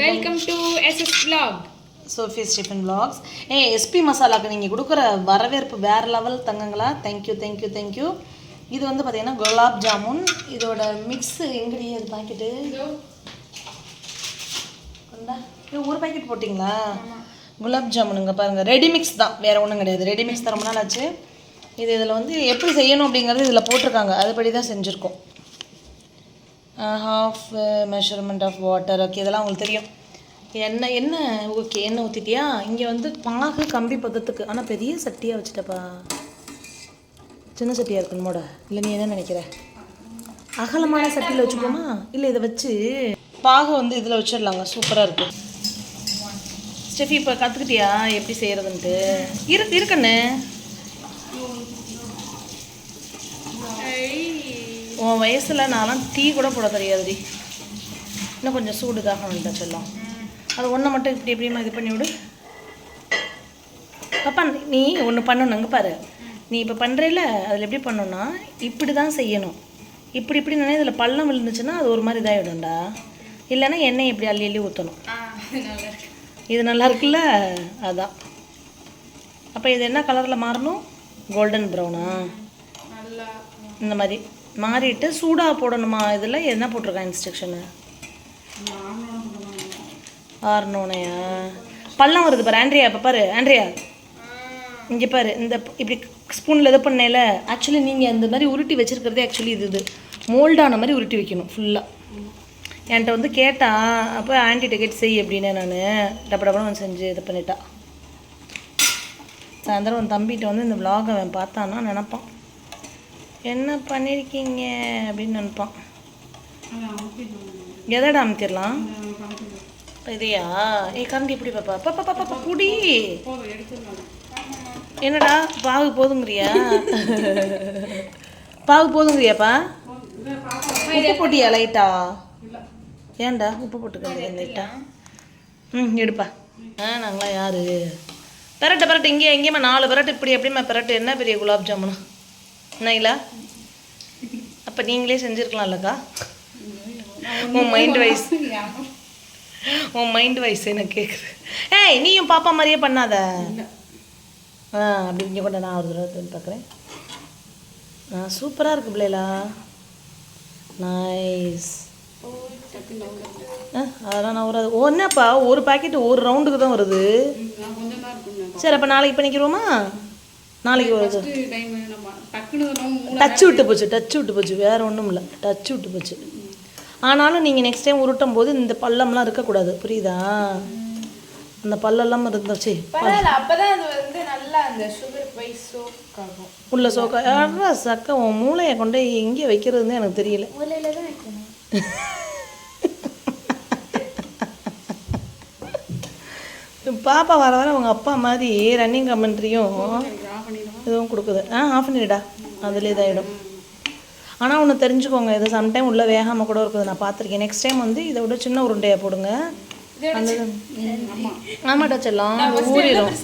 Welcome to SS vlog. Sophie Stephen vlogs. A SP மசாலாக்கு நீங்கள் கொடுக்குற வரவேற்பு வேறு level தங்கங்களா? Thank you thank you thank you இது வந்து பார்த்தீங்கன்னா குலாப் ஜாமுன் இதோட மிக்ஸு எங்கடி அது பாக்கெட்டு ஒரு பாக்கெட் போட்டிங்களா? குலாப் ஜாமுனுங்க பாருங்கள் ரெடி மிக்ஸ் தான். வேறு ஒன்றும் கிடையாது. ரெடி மிக்ஸ் தான் ரொம்ப நாள் ஆச்சு. இது இதில் வந்து எப்படி செய்யணும் அப்படிங்கிறது இதில் போட்டிருக்காங்க. அதுபடி தான் செஞ்சுருக்கோம். Half measurement of water okay இதெல்லாம் உங்களுக்கு தெரியும். என்ன என்ன ஓகே எண்ணெய் ஊற்றிட்டியா இங்கே வந்து பாகு கம்பி பதத்துக்கு. ஆனால் பெரிய சட்டியாக வச்சுட்டப்பா. சின்ன சட்டியாக இருக்கணுமோட இல்லை நீ என்ன நினைக்கிற? அகலமான சட்டியில் வச்சுக்கோமா இல்லை இதை வச்சு பாகு வந்து இதில் வச்சிடலாங்க. சூப்பராக இருக்குது ஸ்டெஃபி இப்போ கற்றுக்கிட்டியா எப்படி செய்கிறதுன்ட்டு இருக்கு இருக்கண்ணே உன் வயசில் நான்லாம் டீ கூட போட தெரியாதுடி. இன்னும் கொஞ்சம் சூடுதாக வந்துட்டேன் செல்லம் அது ஒன்றை மட்டும் இப்படி எப்படியுமா இது பண்ணி விடு பாப்பா நீ ஒன்று பண்ணணும் அங்கே பாரு. நீ இப்போ பண்ணுறல அதில் எப்படி பண்ணணும்னா இப்படி தான் செய்யணும். இப்படி இப்படி நினை இதில் பள்ளம் விழுந்துச்சுன்னா அது ஒரு மாதிரி இதாகிடும்டா இல்லைன்னா எண்ணெய் இப்படி அள்ளி அள்ளி ஊற்றணும் இது நல்லா இருக்குல்ல? அதான். அப்போ இது என்ன கலரில் மாறணும்? கோல்டன் ப்ரௌனா இந்த மாதிரி. மாறிட்டு சூடாக போடணுமா? இதில் என்ன போட்டிருக்கான் இன்ஸ்ட்ரக்ஷனு ஆறுனோனையா? பள்ளம் வருது பாரு ஆண்ட்ரியா இப்போ பாரு ஆண்ட்ரியா. இங்கே பாரு இந்த இப்படி ஸ்பூனில் இது பண்ணல ஆக்சுவலி நீங்கள் இந்த மாதிரி உருட்டி வச்சுருக்கிறதே ஆக்சுவலி இது இது. மோல்டான மாதிரி உருட்டி வைக்கணும் ஃபுல்லாக என்கிட்ட வந்து கேட்டா அப்போ ஆன்டிகிட்ட கேட்டு செய் அப்படின்னு நான். டப்ப டப்பன்னு வந்து செஞ்சு இது பண்ணிட்டா. சாயந்தரம் உன் தம்பிகிட்ட வந்து இந்த vlog அவன் பார்த்தான்னா நினப்பான். என்ன பண்ணியிருக்கீங்க அப்படின்னு நினைப்பான். எதடா அமுத்திடலாம்? இதையா? ஏ கரண்டி எப்படி பாப்பா? பாப்பா பாப்பா பாப்பா குடி. என்னடா பாகு போதுங்கிறியா? பாகு போதுங்கிறியாப்பா? உப்பு போட்டியா லைட்டா? ஏன்டா உப்பு போட்டுக்க லைட்டா? ம் எடுப்பா. ஆ நாங்களாம் யாரு? பெரட்டு பெரட்டு இங்கே எங்கேயுமா நாலு பெரட்டு இப்படி எப்படிம்மா பெரட்டு. என்ன பெரிய குலாப் ஜாமுனா? என்னங்களா அப்போ நீங்களே செஞ்சுருக்கலாம்லக்கா உன் மைண்ட் வைஸ் உன் மைண்ட் வைஸ் எனக்கு கேட்குது ஏய் நீயும் பாப்பா மாதிரியே பண்ணாத. ஆ அப்படி இங்கே கொண்டு நான் ஒரு தடவை பார்க்குறேன் ஆ சூப்பராக இருக்கு பிள்ளைலா. நைஸ் அதெல்லாம் நான் ஒரு ஓ, என்னப்பா? ஒரு பாக்கெட் ஒரு ரவுண்டுக்கு தான் வருது. சரி அப்போ நாளைக்கு பண்ணிக்கிறோமா நாளைக்கு வருது டச் விட்டு போச்சு டச் விட்டு போச்சு வேற ஒன்றும் இல்லை. டச் விட்டு போச்சு. ஆனாலும் நீங்கள் நெக்ஸ்ட் டைம் உருட்டும் போது இந்த பள்ளம்லாம் இருக்கக்கூடாது. புரியுதா? அந்த பல்லெல்லாம் இருந்துச்சு. உள்ள சோக்கா யாரா சக்கை உன் மூளையை கொண்டு எங்கே வைக்கிறதுன்னு எனக்கு தெரியல. பாப்பா வர வர அவங்க அப்பா மாதிரி ரன்னிங் கமெண்ட்ரியும் இதுவும் கொடுக்குது. ஆ ஆஃப் பண்ணிடுடா. அதில் இதாகிடும் ஆனால் ஒன்று தெரிஞ்சுக்கோங்க. இது சம்டைம் உள்ளே வேகாமல் கூட இருக்குது. நான் பார்த்துருக்கேன். நெக்ஸ்ட் டைம் வந்து இதை விட சின்ன உருண்டையாக போடுங்க. அந்த ஆமாட்டா செல்லம். ஊறிடும்.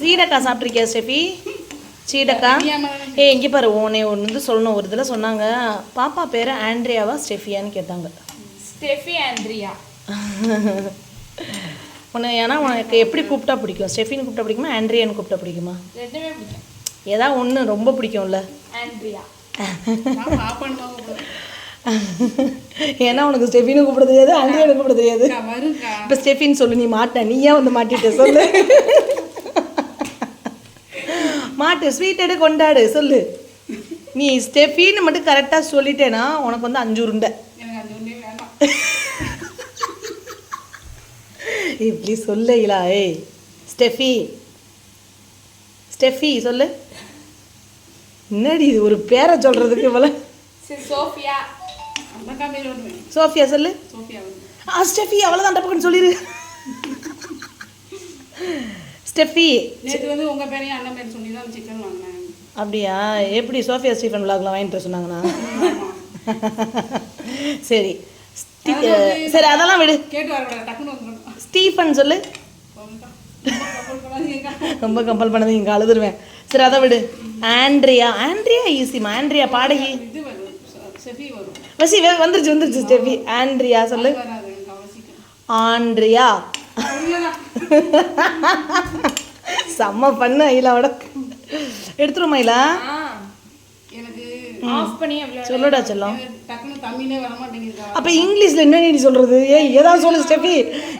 சீடக்கா சாப்பிட்ருக்கியா ஸ்டெஃபி? சீடக்கா? ஏ இங்கே பாரு. உன்னை ஒன்று வந்து சொல்லணும். ஒரு இதில் சொன்னாங்க. பாப்பா பேர் ஆண்ட்ரியாவா ஸ்டெஃபியான்னு கேட்டாங்க. Steffi Andrea. உன்னை ஏன்னா உனக்கு எப்படி கூப்பிட்டா பிடிக்கும்? ஸ்டெஃபின்னு கூப்பிட்டா பிடிக்குமா? ஆண்ட்ரியான்னு கூப்பிட்டா பிடிக்குமா? ரெண்டுமே பிடிக்கும். ஏதா ஒன்று ரொம்ப பிடிக்கும்ல. ஆண்ட்ரியா. ஏன்னா உனக்கு ஸ்டெஃபின்னு கூப்பிட தெரியாது ஆண்ட்ரியான்னு கூப்பிட தெரியாது இப்போ ஸ்டெஃபின்னு சொல்லு நீ மாட்ட. நீ ஏன் வந்து மாட்டிட்ட? சொல்லு. மாட்டு ஸ்வீட் எடு கொண்டாடு. சொல்லு. நீ ஸ்டெஃபின்னு மட்டும் கரெக்டாக சொல்லிட்டேன்னா உனக்கு வந்து அஞ்சு உருண்டை. இப்படி சொல்லையிலா ஏய். ஸ்டெஃபி. ஸ்டெஃபி சொல்லு. என்னடி இது ஒரு பேரை சொல்கிறதுக்கு இவ்வளோ சோஃபியா. சோஃபியா சொல்லு. ஆ ஸ்டெஃபி அவ்வளோதான் டப்புக்குன்னு சொல்லிடு ஸ்டெஃபி. நேற்று வந்து உங்க பேரையும் அண்ணன் பேர் சொல்லி தான் சிக்கன் வாங்கினேன். அப்படியா? எப்படி சோஃபியா ஸ்டீஃபன் விலாக்லாம் வாங்கிட்டு சொன்னாங்கண்ணா சரி. சரி அதெல்லாம் விடு. கேட்டு வரக்கூடாது டக்குன்னு ஸ்டீஃபன் சொல்லு. ரொம்ப கம்பல் பண்ணது இங்கே அழுதுருவேன். சரி அதை விடு. ஆண்ட்ரியா. ஆண்ட்ரியா ஈஸிமா ஆண்ட்ரியா பாடகி. வசி வே- வந்துருச்சு வந்துருச்சு ஸ்டெஃபி. ஆண்ட்ரியா சொல்லு. ஆண்ட்ரியா. செம்ம பண்ணு ஐலாவோட. எடுத்துருமா ஐலா? ஆஃப் பண்ணி சொல்லுடா செல்லம். டக்குன்னு தமிழே வர மாட்டேங்குது அப்போ இங்கிலீஷில் என்ன நீ சொல்கிறது ஏய் ஏதாவது சொல்லு ஸ்டெஃபி.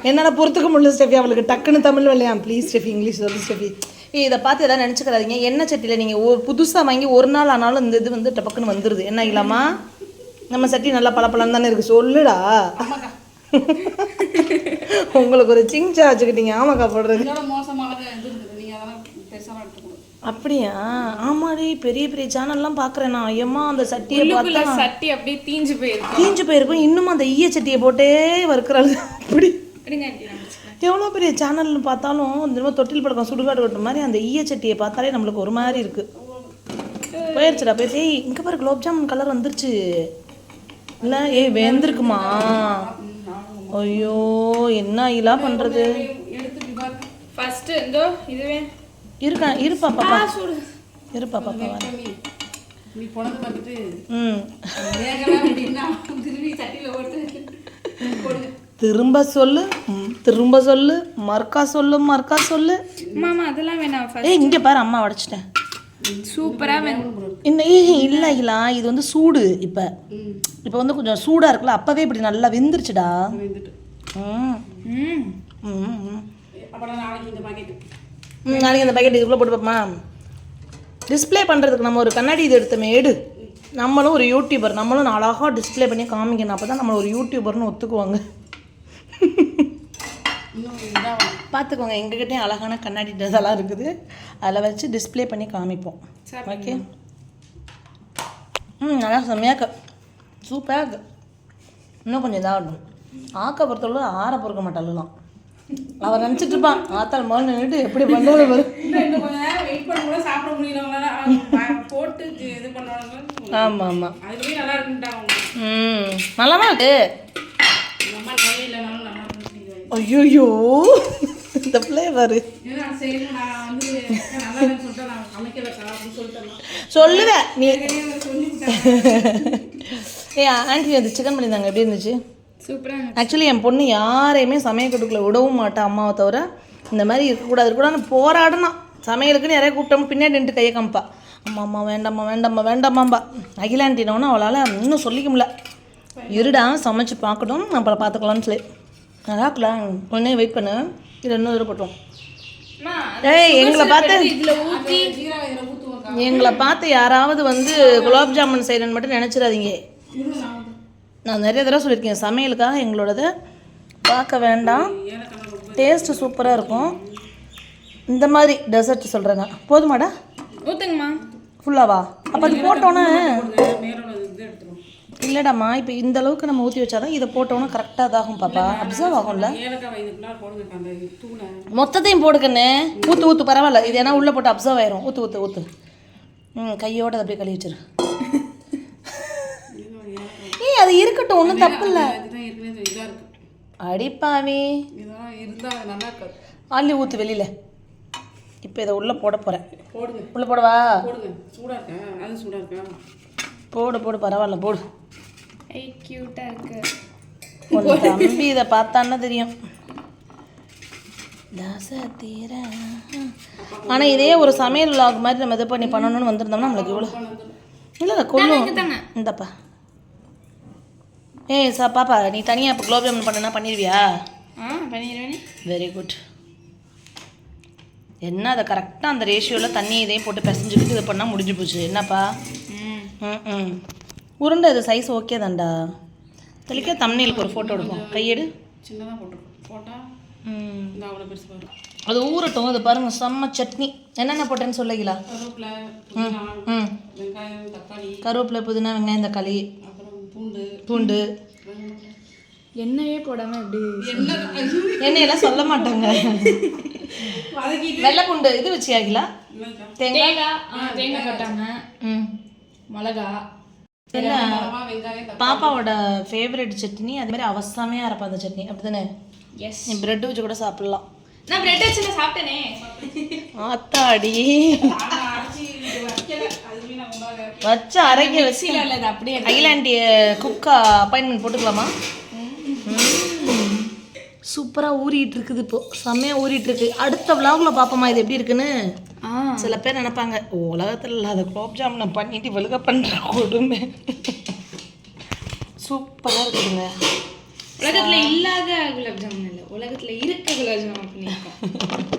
என்னால் பொறுத்துக்க முடியல ஸ்டெஃபி அவளுக்கு. டக்குன்னு தமிழ் வரலையா ப்ளீஸ் ஸ்டெஃபி இங்கிலீஷ் சொல்லு ஸ்டெஃபி. ஏய் இதை பார்த்து எதாவது நினச்சிக்கிறாதீங்க எண்ணெய் சட்டியில் நீங்கள் ஒரு புதுசாக வாங்கி ஒரு நாள் ஆனாலும் இந்த இது வந்து டபக்குன்னு வந்துடுது என்ன ஆகலாமா? நம்ம சட்டி நல்லா பளபளன்னு தானே இருக்குது சொல்லுடா. உங்களுக்கு ஒரு சிங்சா வச்சுக்கிட்டீங்க ஆமாக்கா போடுறது. மோசமாக இது இருக்குது நீங்கள் அதெல்லாம் பெருசாக எடுத்துக்கணும் அப்படியா? ஆமாடி பெரிய பெரிய சேனல்லாம் பார்க்குறேன் நான். ஐயம்மா அந்த சட்டியை பார்த்தா சட்டி அப்படியே தீஞ்சு போயிருக்கு தீஞ்சு போயிருக்கும். இன்னும் அந்த ஈய சட்டியை போட்டே வறுக்கிறாள். அப்படி. எவ்வளோ பெரிய சேனல்னு பார்த்தாலும் இந்த தொட்டில் பழக்கம் சுடுகாடு கொட்ட மாதிரி அந்த ஈய சட்டியை பார்த்தாலே நம்மளுக்கு ஒரு மாதிரி இருக்கு. போயிருச்சுடா போய் ஏய் இங்கே பாரு குலோப் ஜாமுன் கலர் வந்துருச்சு. இல்லை ஏய் வெந்திருக்குமா? ஐயோ என்ன இல்லா பண்ணுறது ஃபர்ஸ்ட் இந்தோ இதுவே இருக்கா இருப்பா பாப்பா சுடு. இருப்பா பாப்பா. நீ போனது பார்த்துட்டு ம். திரும்பி சட்டியில் போட்டு திரும்ப சொல்லு திரும்ப சொல்லு மர்க்கா சொல்லு மர்க்கா சொல்லு. மாமா அதெல்லாம் வேணாம். ஏய் இங்கே பாரு அம்மா உடச்சிட்டேன் சூப்பரா வேணும் இன்னும் ஏய் இல்லை இல்லா இது வந்து சூடு இப்போ. ம். இப்போ வந்து கொஞ்சம் சூடாக இருக்குல்ல அப்போவே இப்படி நல்லா வெந்துருச்சுடா. வந்துட்டு. ம். ம். ம், ம். அப்புறம் நாளைக்கு இந்த பாக்கெட்டு ம் நாளைக்கு அந்த பாக்கெட் இதுக்குள்ளே போட்டு பார்ப்போமா டிஸ்ப்ளே பண்ணுறதுக்கு நம்ம ஒரு கண்ணாடி இது எடுத்தோமே எடு. நம்மளும் ஒரு யூடியூபர் நம்மளும் அழகாக டிஸ்ப்ளே பண்ணி காமிக்கணும். அப்போ தான் நம்மளை ஒரு யூடியூபர்னு ஒத்துக்குவாங்க. பார்த்துக்கோங்க எங்ககிட்டயும் அழகான கண்ணாடி இதெல்லாம் இருக்குது. அதில் வச்சு டிஸ்ப்ளே பண்ணி காமிப்போம். ஓகே ம் நல்லா செம்மையாக சூப்பராக இன்னும் கொஞ்சம் இதாகட்டும். ஆக்க பொறுத்தளவு ஆற பொறுக்க மாட்டாளுலாம் அவர் நினச்சிட்டு இருப்பான் ஆத்தாள் முதல்ல நின்றுட்டு எப்படி பண்ணுறது ஆமாம் ஆமாம் ம் நல்லா தான் இருக்கு. எங்கள் அம்மா கையில் இல்லைனாலும் நல்லா இருக்குன்னு ஐயோ இந்த ஃப்ளேவர் சொல்லுவேன் நீ ஏ ஆண்டி அது சிக்கன் பண்ணியிருந்தாங்க எப்படி இருந்துச்சு? சூப்பரா ஆக்சுவலி என் பொண்ணு யாரையுமே சமையக்கட்டுக்குள்ளே விடவும் மாட்டா அம்மாவை தவிர. இந்த மாதிரி இருக்கக்கூடாது இருக்கக்கூடாதுன்னு போராடினா. சமையலுக்குன்னு யாரையா கூப்பிட்டோம் பின்னாடி நின்று கையை காமிப்பா. அம்மா அம்மா வேண்டாம்மா வேண்டாம்மா வேண்டாமாம்பா அகிலாண்டினோன்னு அவளால் இன்னும் சொல்லிக்க முடியல. இருடா சமைச்சு பார்க்கட்டும் அப்புறம் பார்த்துக்கலாம்னு சொல்லி. நல்லா இருக்கலாம் கொஞ்ச வெயிட் பண்ணு. இதில் இன்னும் இருக்கட்டும் அம்மா ஏய் எங்களை பார்த்து இதுல ஊத்தி ஜீரா இதில் ஊற்றுவோம் எங்களை பார்த்து யாராவது வந்து குலாப் ஜாமுன் செய்கிறேன்னு மட்டும் நினச்சிடாதீங்க. நான் நிறைய தடவை சொல்லியிருக்கேன். சமையலுக்காக எங்களோடத பார்க்க வேண்டாம். டேஸ்ட்டு சூப்பராக இருக்கும். இந்த மாதிரி டெசர்ட் சொல்கிறேங்க போதுமாடா? ஊத்துங்கம்மா. ஃபுல்லாவா அப்போ அது போட்டோன்னே இல்லைடாம்மா இப்போ இந்த அளவுக்கு நம்ம ஊற்றி வச்சாதான் இதை போட்டோன்னே கரெக்டாக இதாகும் பாப்பா. அப்சர்வ் ஆகும்ல. மொத்தத்தையும் போட்டுக்கண்ணே ஊற்று ஊற்று பரவாயில்ல. இது ஏன்னா உள்ளே போட்டு அப்சர்வ் ஆயிரும். ஊற்று ஊற்று ஊற்று ம் கையோட அதை அப்படியே கழுவி வச்சிரு. ஏய் அது இருக்கட்டும் ஒன்றும் தப்பு இல்லை அடிப்பாவி அள்ளி ஊற்று வெளியில். இப்போ இதை உள்ளே போட போகிறேன் போடுங்க. உள்ளே போடவா? போடுங்க. சூடாக இருக்கா? அது சூடாக இருக்கா? போடு போடு பரவாயில்ல போடு. இருக்கு. உன் தம்பி இதை பார்த்தான்னா தெரியும். ஆனால் இதே ஒரு சமையல் vlog மாதிரி நம்ம இது பண்ணி பண்ணணும்னு வந்திருந்தோம்னா நம்மளுக்கு இவ்வளோ இல்லை இல்லை கொள்ளும். இந்தப்பா. ஏய் சா பாப்பா நீ தனியாக இப்போ குலோப் ஜாமுன் பண்ணனா பண்ணிடுவியா ஆ பண்ணிடுவேனே வெரி குட் என்ன அதை கரெக்டாக அந்த ரேஷியோவில் தண்ணி இதையும் போட்டு பிசைஞ்சுக்கிட்டு இது பண்ணால் முடிஞ்சு போச்சு. என்னப்பா? ம். ம் ம். உருண்டை இது சைஸ் ஓகே தான்டா. தெளிக்க தம்னையிலுக்கு ஒரு ஃபோட்டோ எடுப்போம். கையெடு. சின்னதாக போட்டுருக்கோம். போட்டால் ம். இந்த அவ்வளோ பெருசு வரும். அது ஊறட்டும். அது பாருங்க செம்ம சட்னி. என்னென்ன போட்டேன்னு சொல்லிங்களா கருவேப்பிலை புதினா ம். வெங்காயம் தக்காளி. கருவேப்பிலை புதினா வெங்காயம் தக்காளி. பூண்டு. எண்ணெயே போடாம எப்படி எண்ணெயெல்லாம் சொல்ல மாட்டாங்க. வெள்ளை பூண்டு இது வச்சியாங்களா தேங்காய்? தேங்காய் தேங்காய் போட்டாங்க ம். மிளகா. பாப்பாவோட ஃபேவரட் சட்னி அது மாதிரி அவசாமையாக இருப்பா அந்த சட்னி. அப்படிதானே? எஸ் நீ பிரெட் வச்சு கூட சாப்பிடலாம். நான் பிரெட் வச்சுல சாப்பிட்டேனே. ஆத்தாடி நாங்கள் அரைச்சி இது வைக்கல அதுலேயும் நான் உண்டாக வச்சு அரைக்க வச்சு அப்படியே ஐலாண்டி குக்கா அப்பாயின்மெண்ட் போட்டுக்கலாமா? சூப்பராக ஊறிட்டு இருக்குது இப்போ. செம்மையாக ஊறிட்டு இருக்கு அடுத்த விலாகுல பார்ப்போமா இது எப்படி இருக்குன்னு? சில பேர் நினைப்பாங்க உலகத்தில் இல்லாத குலோப் ஜாமுனை பண்ணிட்டு வெளுக பண்ணுற கொடுமை. சூப்பராக இருக்குதுங்க. உலகத்துல இல்லாத குலாப் ஜாமுன் இல்ல உலகத்துல இருக்க குலாப் ஜாமுன் பண்ணிருக்கோம்.